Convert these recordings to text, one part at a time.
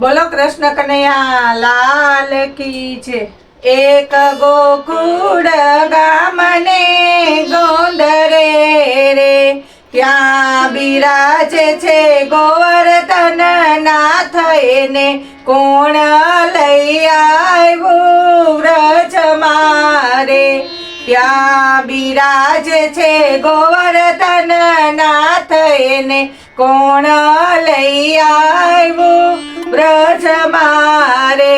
બોલો કૃષ્ણ કનૈયા, લાલ કી છે. એક ગોકુળ ગામને ગોંદરે રે ત્યાં બિરાજે છે ગોવર્ધન નાથ એને કોણ લઈ આવ્યું વ્રજ મારે? ત્યાં બિરાજે છે ગોવર્ધન નાથ એને કોણ લઈ આવ્યું વ્રજ મારે,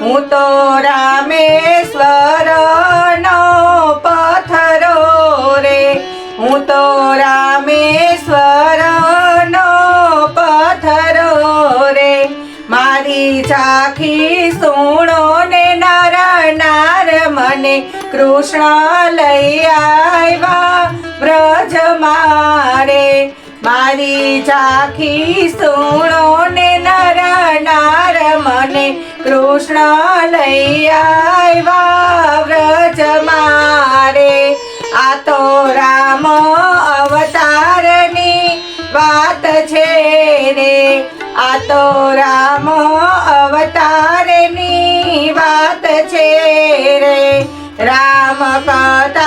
હું તો રામેશ્વર નો પથરો રે. હું તો રામેશ્વર નો પથરો રે. મારી ચાખી સુણો ને નર મને કૃષ્ણ લઈ આવ્યા. વ્રજમાં મારી ચાખી સુણો ને નર નાર મને કૃષ્ણ લઈ આવ્યા વ્રજ મારે. આ તો રામ અવતારની વાત છે રે આ તો રામ અવતારની વાત છે રે રામ કથા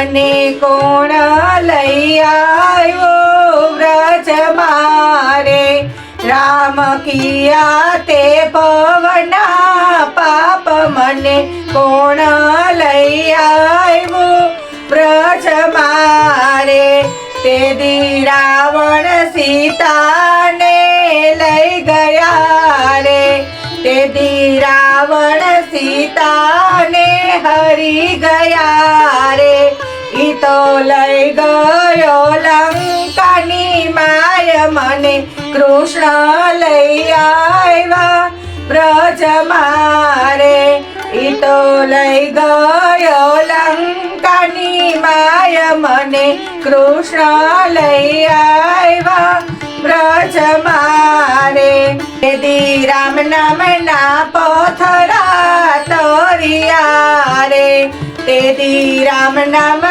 મને કોણ લઈ આવ્યો વ્રજ મારે? રામ કિયા તે પવના પાપ મને કોણ લઈ આવ્યું વ્રજ મારે? તે દી રાવણ સીતાને લઈ ગયા રે. તે દી રાવણ સીતાને હરી ગયા રે. ઈ લઈ ગયો લંકાની માય મને કૃષ્ણ લઈ આવ્યા. બ્રજ મારે ઈ તો લઈ ગયો લંકાની માય મને કૃષ્ણ લઈ આવ્યા. બ્રજ મારે દી રામ નામ ના પથરા તરિયા રે. તે દી રામ નામ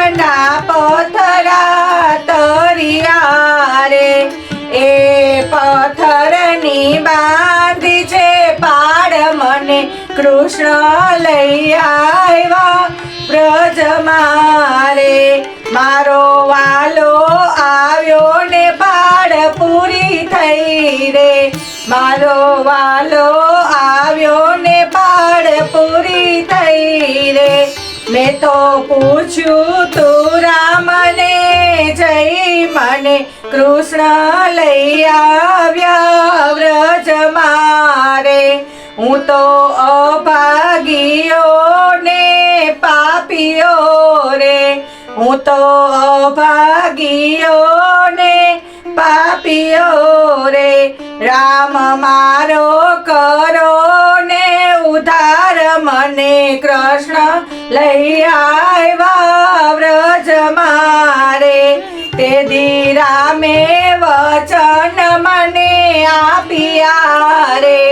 કૃષ્ણ લઈ આવ્યા વ્રજ મારે. મારો વાલો આવ્યો ને પાડ પૂરી થઈ રે મારો વાલો આવ્યો ને પાડ પૂરી થઈ રે મેં તો પૂછ્યું તું રામને જઈ મને કૃષ્ણ લઈ આવ્યા વ્રજ મારે હું તો અભાગીઓ ને પાપીઓ રે. હું તો અભાગીઓ ને પાપીઓ રે. રામ મારો કરો ને ઉધાર મને કૃષ્ણ લઈ આવ્યા વ્રજ મારે. તે દી રામે વચન મને આપ્યા રે.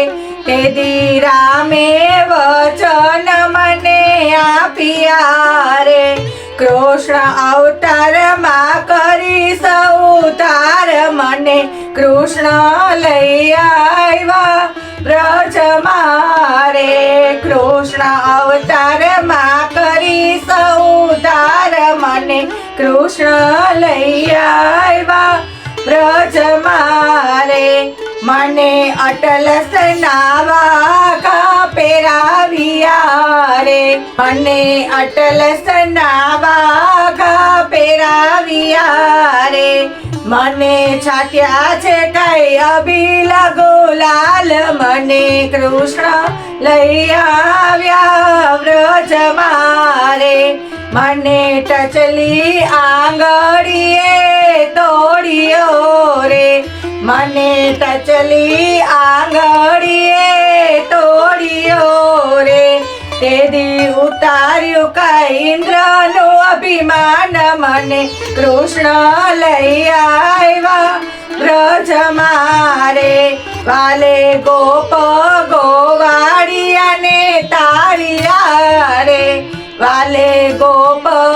તે દી રામે વચન મને આપ્યા રે. કૃષ્ણ અવતારમાં કરી સૌતાર મને. કૃષ્ણ લઈ આવ્યા વ્રજ મારે. કૃષ્ણ અવતારમાં કરી સૌતાર મને. કૃષ્ણ લઈ આવ્યા વ્રજ મારે મને અટલ સનાવા પેરાવિયા રે? મને અટલ સનાવા કા પેરાવિયા રે? મને છાટ્યા છે કઈ અબીલ ગોલાલ મને કૃષ્ણ લઈ આવ્યા વ્રજ મારે. મને ટચલી આંગળીએ તોડ્યો રે. મને ટચલી આંગળીએ તોડ્યો રે. તે દી ઉતાર્યું કઈ ઇન્દ્રનું અભિમાન મને. કૃષ્ણ લઈ આવ્યા વ્રજ મારે. વાલે ગોપ ગોવાળિયાને તારિયા રે. વાલે ગોપ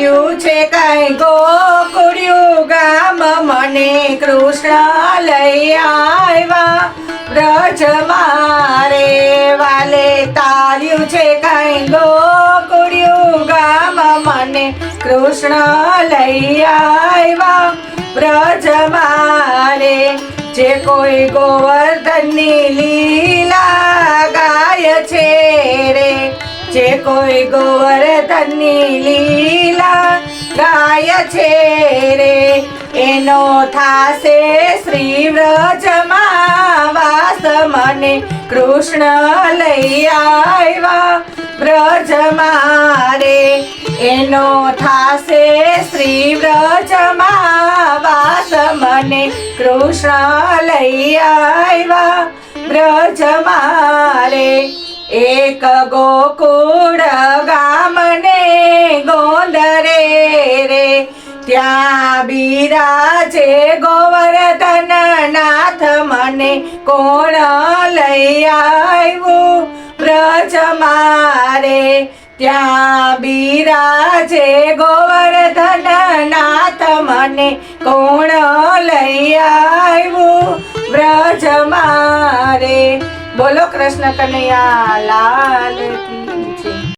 તાર્યું છે કઈ ગોકુળ્યું ગામ મને કૃષ્ણ લઈ આવ્યા. બ્રજ મારે વાલે તાર્યું છે કઈ ગોકુળ્યું ગામ મને કૃષ્ણ લઈ આવ્યા. બ્રજ મારે જે કોઈ ગોવર્ધનની લીલા ગાય છે જે કોઈ ગોવર્ધનની લીલા ગાય છે રે, એનો થાશે શ્રી વ્રજમાં વાસ મને કૃષ્ણ લઈ આવ્યા. બ્રજ મારે એનો થાશે શ્રી વ્રજમાં મને કૃષ્ણ લઈ આવ્યા. બ્રજ મારે એક ગોકુળ ગામને ગોંદરે રે. ત્યાં બિરાજે ગોવર્ધન નાથ મને કોણ લઈ આવ્યું? બ્રજ મારે. ત્યાં બિરાજે ગોવર્ધન નાથ મને કોણ લઈ આવ્યું? બ્રજ મારે. બોલો કૃષ્ણ કનૈયા લાલ કી